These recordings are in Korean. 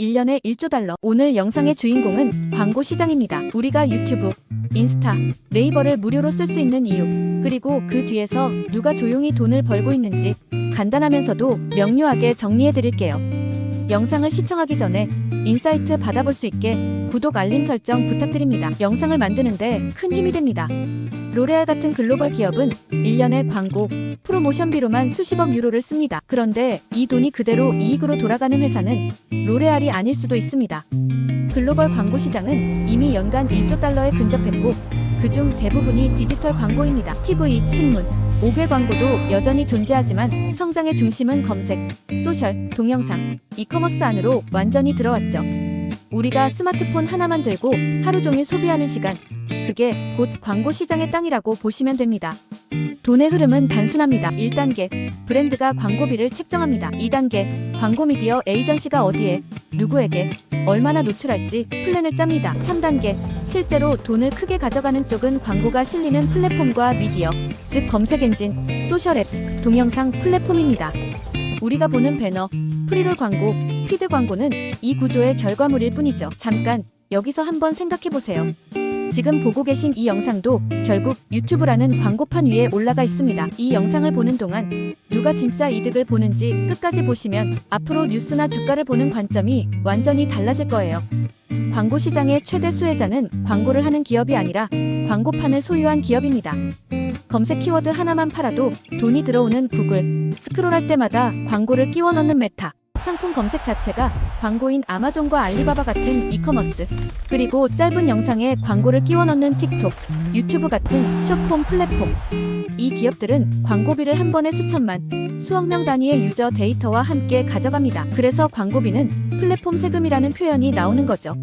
1년에 1조 달러. 오늘 영상의 주인공은 광고 시장입니다. 우리가 유튜브, 인스타, 네이버를 무료로 쓸 수 있는 이유, 그리고 그 뒤에서 누가 조용히 돈을 벌고 있는지 간단하면서도 명료하게 정리해 드릴게요. 영상을 시청하기 전에 인사이트 받아볼 수 있게 구독 알림 설정 부탁드립니다. 영상을 만드는데 큰 힘이 됩니다. 로레알 같은 글로벌 기업은 1년에 광고, 프로모션비로만 수십억 유로를 씁니다. 그런데 이 돈이 그대로 이익으로 돌아가는 회사는 로레알이 아닐 수도 있습니다. 글로벌 광고 시장은 이미 연간 1조 달러에 근접했고 그중 대부분이 디지털 광고입니다. TV, 신문, 5개 광고도 여전히 존재하지만 성장의 중심은 검색, 소셜, 동영상, 이커머스 안으로 완전히 들어왔죠. 우리가 스마트폰 하나만 들고 하루 종일 소비하는 시간, 그게 곧 광고 시장의 땅이라고 보시면 됩니다. 돈의 흐름은 단순합니다. 1단계, 브랜드가 광고비를 책정합니다. 2단계, 광고 미디어 에이전시가 어디에, 누구에게, 얼마나 노출할지 플랜을 짭니다. 3단계, 실제로 돈을 크게 가져가는 쪽은 광고가 실리는 플랫폼과 미디어, 즉 검색 엔진, 소셜 앱, 동영상 플랫폼입니다. 우리가 보는 배너, 프리롤 광고, 피드 광고는 이 구조의 결과물일 뿐이죠. 잠깐 여기서 한번 생각해 보세요. 지금 보고 계신 이 영상도 결국 유튜브라는 광고판 위에 올라가 있습니다. 이 영상을 보는 동안 누가 진짜 이득을 보는지 끝까지 보시면 앞으로 뉴스나 주가를 보는 관점이 완전히 달라질 거예요. 광고 시장의 최대 수혜자는 광고를 하는 기업이 아니라 광고판을 소유한 기업입니다. 검색 키워드 하나만 팔아도 돈이 들어오는 구글, 스크롤할 때마다 광고를 끼워 넣는 메타, 상품 검색 자체가 광고인 아마존과 알리바바 같은 이커머스, 그리고 짧은 영상에 광고를 끼워 넣는 틱톡, 유튜브 같은 숏폼 플랫폼. 이 기업들은 광고비를 한 번에 수천만, 수억 명 단위의 유저 데이터와 함께 가져갑니다. 그래서 광고비는 플랫폼 세금이라는 표현이 나오는 거죠.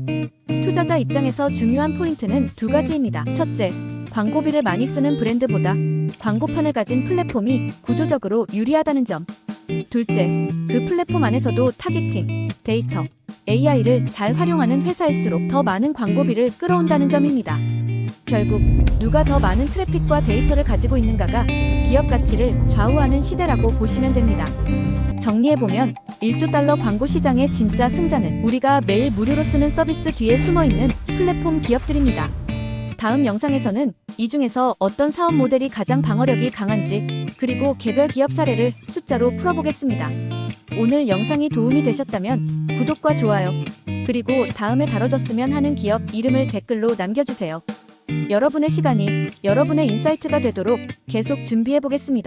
투자자 입장에서 중요한 포인트는 두 가지입니다. 첫째, 광고비를 많이 쓰는 브랜드보다 광고판을 가진 플랫폼이 구조적으로 유리하다는 점. 둘째, 그 플랫폼 안에서도 타겟팅, 데이터, AI를 잘 활용하는 회사일수록 더 많은 광고비를 끌어온다는 점입니다. 결국 누가 더 많은 트래픽과 데이터를 가지고 있는가가 기업 가치를 좌우하는 시대라고 보시면 됩니다. 정리해보면 1조 달러 광고 시장의 진짜 승자는 우리가 매일 무료로 쓰는 서비스 뒤에 숨어 있는 플랫폼 기업들입니다. 다음 영상에서는 이 중에서 어떤 사업 모델이 가장 방어력이 강한지 그리고 개별 기업 사례를 숫자로 풀어보겠습니다. 오늘 영상이 도움이 되셨다면 구독과 좋아요 그리고 다음에 다뤄졌으면 하는 기업 이름을 댓글로 남겨주세요. 여러분의 시간이 여러분의 인사이트가 되도록 계속 준비해 보겠습니다.